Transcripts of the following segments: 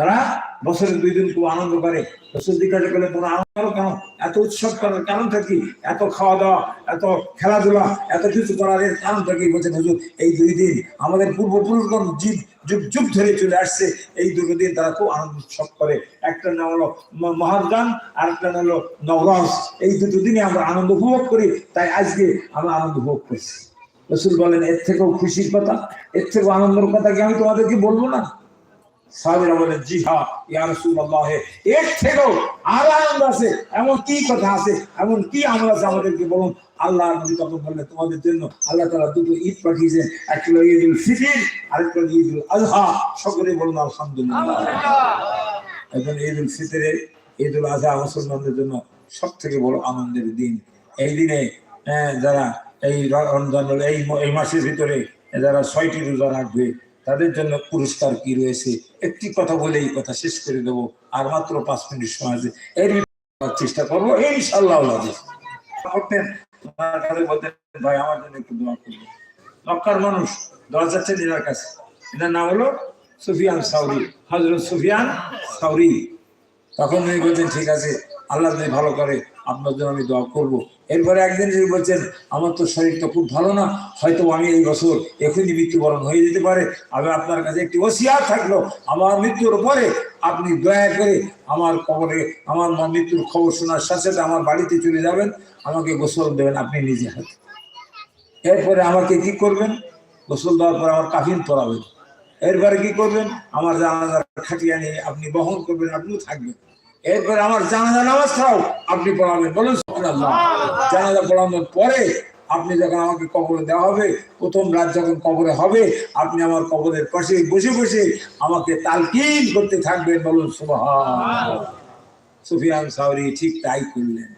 তারা বছরের দুই দিন খুব আনন্দ করে। রসুল জিজ্ঞাসা করলে তোমরা আনন্দ করো কেন? এত উৎসব করার কারণটা কি? এত খাওয়া দাওয়া এত খেলাধুলা, এত কিছু করার এর কারণটা কি? বলছেন হুজুর, এই দুই দিন আমাদের পূর্বপুরুষগণ জীব যুগ যুগ ধরে চলে আসছে। এই দুটো দিন তারা খুব আনন্দ উৎসব করে। একটা নাম হলো ম- মহারজান আর একটা নাম হলো নবরস এই দুটো দিনে আমরা আনন্দ উপভোগ করি, তাই আজকে আমরা আনন্দ উপভোগ করছি। রসুল বলেন, এর থেকেও খুশির কথা, এর থেকেও আনন্দের কথা কি আমি তোমাদেরকে বলব না? সাহাবিরা বলেন জি ইয়া রাসূলুল্লাহ এর থেকেও আরও আনন্দ আছে এমন কি কথা আছে এমন কি আমল আছে আমাদেরকে বলুন। আল্লাহ নবী তখন বললেন তোমাদের জন্য আল্লাহ তাআলা দুটো ঈদ পাঠিয়েছেন একটা হলো ঈদুল ফিতর আরেকটা হলো ঈদুল আযহা। সকলে বলুন আলহামদুলিল্লাহ। এখন ঈদুল ফিতরে ঈদুল আযহা মুসলমানদের জন্য সব থেকে বড় আনন্দের দিন। এই দিনে যারা এই রমজান এই এই মাসের ভিতরে যারা ছয়টি রোজা রাখবে তাদের জন্য পুরস্কার কি রয়েছে? একটি কথা বলে এই কথা শেষ করে দেবো। আর মাত্র পাঁচ মিনিট সময় আছে। এর চেষ্টা করব। ইনশাল্লাহ আল্লাহ করতেন বলতেন, ভাই, আমার জন্য একটু দোয়া করবেন। মক্কার মানুষ দশ যাচ্ছে এনার কাছে। এনার নাম হলো সুফিয়ান সাউরি হজরত সুফিয়ান সাউরি। তখন উনি বলছেন ঠিক আছে, আল্লাহ যদি ভালো করে আপনার জন্য আমি দোয়া করব। এরপরে একদিন যদি বলছেন, আমার তো শরীরটা খুব ভালো না, হয়তো আমি এই বছর এখনই মৃত্যুবরণ হয়ে যেতে পারে। আমি আপনার কাছে একটি ওসিয়াত থাকল। আমার মৃত্যুর পরে আপনি দয়া করে আমার কবরে, আমার মৃত্যুর খবর শোনার সাথে সাথে আমার বাড়িতে চলে যাবেন। আমাকে গোসল দেবেন আপনি নিজে হাতে। এরপরে আমাকে কি করবেন? গোসল দেওয়ার পরে আমার কাফিন পরাবেন। এরপরে কি করবেন? আমার জানাজার খাটিয়া নিয়ে আপনি বহন করবেন, আপনিও থাকবেন। এরপরে আমার জানাজা নামাজটাও আপনি পড়াবেন। বলুন জানাজা পড়ানোর পরে আপনি যখন আমাকে কবরে দেওয়া হবে প্রথম রাত যখন কবরে হবে আপনি আমার কবরের পাশে বসে বসে আমাকে তালকিন করতে থাকবেন। বলুন সুফিয়ান সাউরি ঠিক তাই করলেন।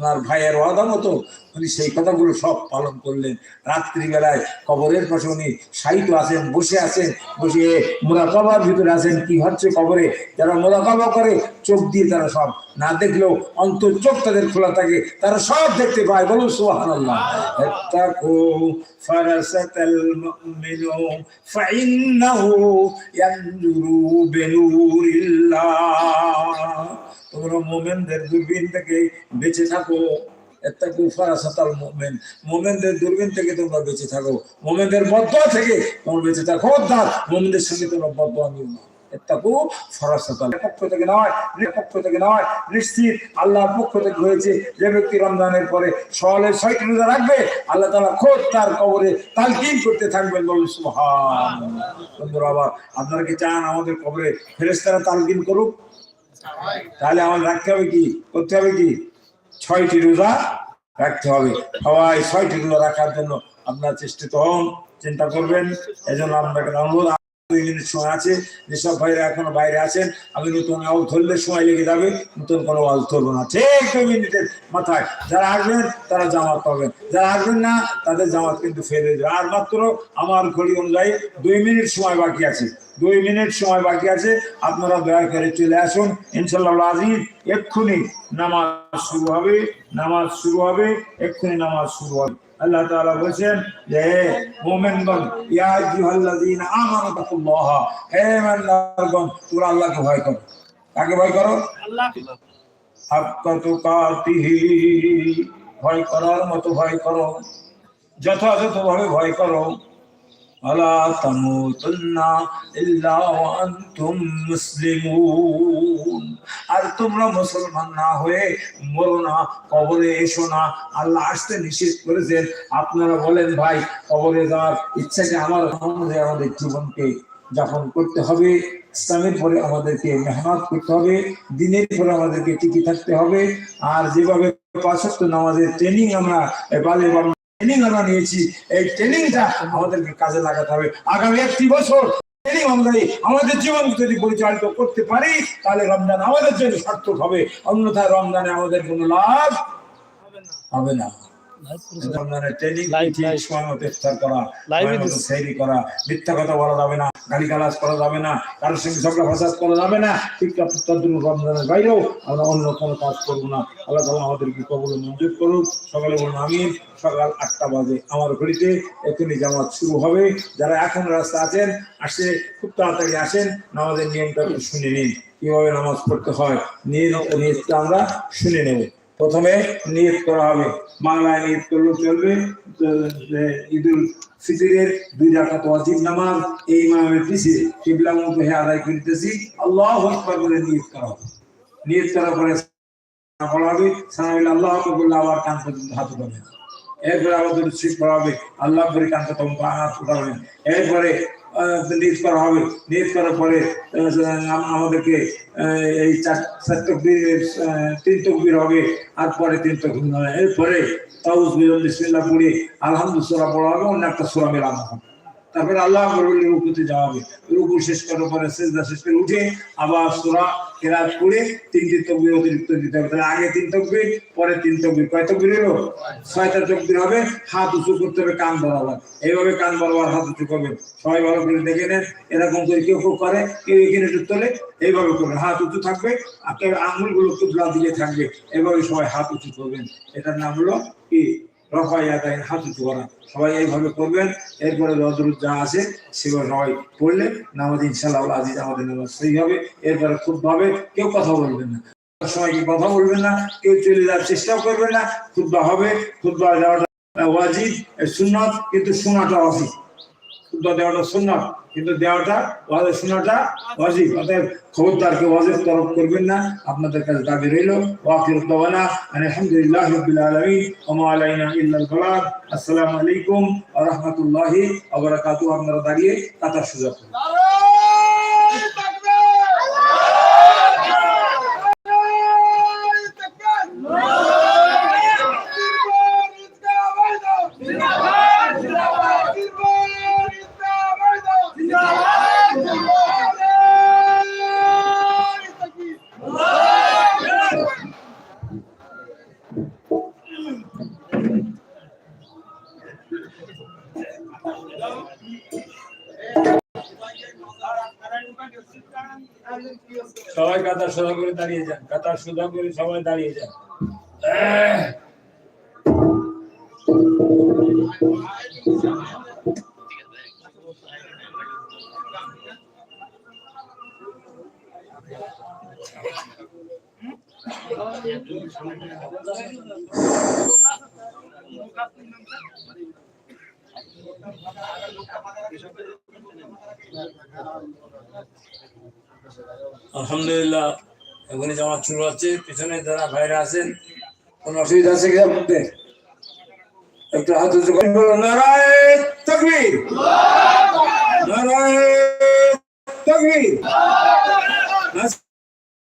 ওনার ভাইয়ের ওয়াদা মতো উনি সেই কথাগুলো সব পালন করলেন। রাত্রিবেলায় কবরের পাশে উনি সাহিত্য আছেন, বসে আছেন, বসে মোরাকাবার ভিতরে আছেন, কি হচ্ছে কবরে? যারা মোরাকাবা করে, চোখ দিয়ে তারা সব না দেখলেও অন্তর চোখ তাদের খোলা থাকে, তারা সব দেখতে পায়। বিনুরিল্লাহ। তোমরা মোমেনদের দূরবীন থেকে বেঁচে থাকো। এত্তাকু ফারাসাতাল মুমিন। মোমেনদের দূরবীন থেকে তোমরা বেঁচে থাকো। মোমেনদের বদয়া থেকে তোমরা বেঁচে থাকো। খবরদার, মোমেনদের সঙ্গে তোমরা বদয়া নিও না। ফারাসাতাল পক্ষ থেকে নয় পক্ষ থেকে নয়, নিশ্চিত আল্লাহর পক্ষ থেকে হয়েছে যে ব্যক্তি রমজানের পরে সকালে ছয়টি রোজা রাখবে, আল্লাহ তাআলা খোদ তার কবরে তালকিন করতে থাকবেন বলুন সুবহান বন্ধুরা, আবার আপনারা কি চান আমাদের কবরে ফেরেস্তারা তালকিন করুক? তাহলে আমার রাখতে হবে কি? করতে হবে কি? ছয়টি রোজা রাখতে হবে। সবাই ছয়টি রোজা রাখার জন্য আপনার চেষ্টিত হন, চিন্তা করবেন। এজন্য আপনাকে অনুরোধ আছে। যেসব ভাইরা এখনও বাইরে আছেন। আমি নতুন আউল ধরলে সময় লেগে যাবে। নতুন কোনো আউল ধরবো না। ঠিক দুই মিনিটের মাথায় যারা আসবেন, তারা জামাত পাবেন। যারা আসবেন না, তাদের জামাত কিন্তু ফেল যাবে আর মাত্র আমার ঘড়ি অনুযায়ী দুই মিনিট সময় বাকি আছে। দুই মিনিট সময় বাকি আছে, আপনারা দয়া করে চলে আসুন। ইনশাল্লাহ আজিজ, এক্ষুনি নামাজ শুরু হবে, নামাজ শুরু হবে, এক্ষুনি নামাজ শুরু হবে। আল্লাহ তাআলা বলেছেন যে মুমিনগণ, ইয়া আইয়ুহাল্লাযীনা আমানু তাকুল্লাহ, হে মুমিনগণ, তোমরা আল্লাহকে ভয় করো। কাকে ভয় করো? হাক্কা তুকাতিহি ভয় করার মতো ভয় করো। যথাযথভাবে ভয় করো। তামুতুন্না ইল্লা ওয়া আনতুম মুসলিমুন আর তোমরা মুসলমান না হয়ে মরো না, কবরে এসো না। আল্লাহ আসতে নিষেধ করেছেন। আপনারা বলেন, ভাই, কবরে যাওয়ার ইচ্ছাকে আমার অনুযায়ী আমাদের জীবনকে যাপন করতে হবে। ইসলামের পরে আমাদেরকে মেহনত করতে হবে। দিনের পরে আমাদেরকে টিকে থাকতে হবে। আর যেভাবে পাঁচত্ব নামাজের ট্রেনিং আমরা পালে ট্রেনিং আমরা নিয়েছি। এই ট্রেনিংটা আমাদেরকে কাজে লাগাতে হবে। আগামী একটি বছর ট্রেনিং অনুযায়ী আমাদের জীবন যদি পরিচালিত করতে পারি তাহলে রমজান আমাদের জন্য সার্থক হবে। অন্যথায় রমজানে আমাদের কোনো লাভ হবে না। রমজানের ট্রেনিং live. সময় মতো ইফতার করা। সেহরি করা মিথ্যা কথা বলা যাবে না। গালি গালাজ করা যাবে না, কারোর সঙ্গে ঝগড়া ফাসাদ করা যাবে না, ঠিক তদ্রুপ রমজানের বাইরেও আমরা অন্য কোনো কাজ করব না। আল্লাহ তালা আমাদেরকে কবল মঞ্জুর করুক। সকালে বলুন আমিন। সকাল আটটা বাজে আমার ঘড়িতে এখনই জামাত শুরু হবে। যারা এখন রাস্তা আছেন, আসে, খুব তাড়াতাড়ি আসেন, নামাজের নিয়মটা শুনে নিন। কীভাবে নামাজ পড়তে হয় নিয়তটা আমরা শুনে নেব। প্রথমে নিয়ত করা হবে। বাংলায় নিয়ত করলেও চলবে। ঈদুল ফিতরের দুই রাকাত ওয়াজিব নামাজ, এই ইমামের পিছে কিবলা মুখ হয়ে আদায় করিতেছি, আল্লাহ আকবার বলে নিয়ত করা হবে। নিয়ত করার পরে পড়া হবে। আল্লাহ বললে আবার কান পর্যন্ত হাত উঠাবেন এরপরে আমাদের শিখ করা হবে। আল্লাহ করে কান হাত উঠাবেন এরপরে নিজ করা হবে, নিজ করার পরে আমাদেরকে এই চার চার তকবির তিন তকবির হবে, আর পরে তিন তকবির হবে। এরপরে তাউজ বিসমিল্লাহ পড়ে সোরা পড়া হবে, অন্য একটা সোরা মেলানো হবে। তারপরে আল্লাহ বললে রুকুতে যাওয়া হবে। রুকু শেষ করার পরে সেজদা শেষ করে উঠে আবার সূরা কেরাত করে তিনটি তকবীর অতিরিক্ত দিতে হবে। তাহলে আগে তিন তকবীর, পরে তিন তকবীর। কয় তকবীর হলো? ছয়টা তকবীর হবে। হাত উঁচু করতে হবে কান বরাবর। এইভাবে কান বরাবর হাত উঁচু করবেন। সবাই ভালো করে দেখে নেন, এরকম করে কেউ কেউ করে, কেউ এখানে একটু তোলে এইভাবে করবেন। হাত উঁচু থাকবে কেউ আঙুলগুলো টুকরা দিয়ে থাকবে। এভাবে সবাই হাত উঁচু করবেন। এটার নাম হলো কি? রফাই আদায় হাত উঁচু করা সবাই এইভাবে করবেন, এরপরে যা আছে সবাই পড়লে নামাজ ইনশাল্লাহ আজিজ আমাদের নামাজ সেই হবে, এরপরে খুব ভাবে কেউ কথা বলবেন না। সবাইকে কথা বলবেন না, কেউ চলে যাওয়ার চেষ্টাও করবেন না খুদ্া হবে খুদ্া যাওয়াটা ওয়াজিব সুন্নত, কিন্তু শোনাটা খুদ্া দেওয়াটা সুন্নত কিন্তু দেওয়াটা ওয়াজের শোনাটা ওয়াজিব। অতএব খবরদার কেউ ওয়াজের করবেন না, আপনাদের কাছে দাবি রইল। ওয়াকির দাওয়ানা আলহামদুলিল্লাহ রাব্বিল আলামিন, ওয়া মা আলাইনা ইল্লাল বালাগ আসসালামু আলাইকুম ওয়া রাহমাতুল্লাহি ওয়া বারাকাতুহু। আপনারা দাঁড়িয়ে কথা সুযোগ সোজা করে দাঁড়িয়ে যান কাতার সোজা করে সবাই দাঁড়িয়ে যান। আলহামদুলিল্লাহ, এখনই জামাত শুরু হচ্ছে, পিছনে যারা ভাইরা আছেন, কোন অসুবিধা আছে কি আপনাদের একটা হাত উঁচু করে বলো নারায় তকবীর! নারায় তকবীর!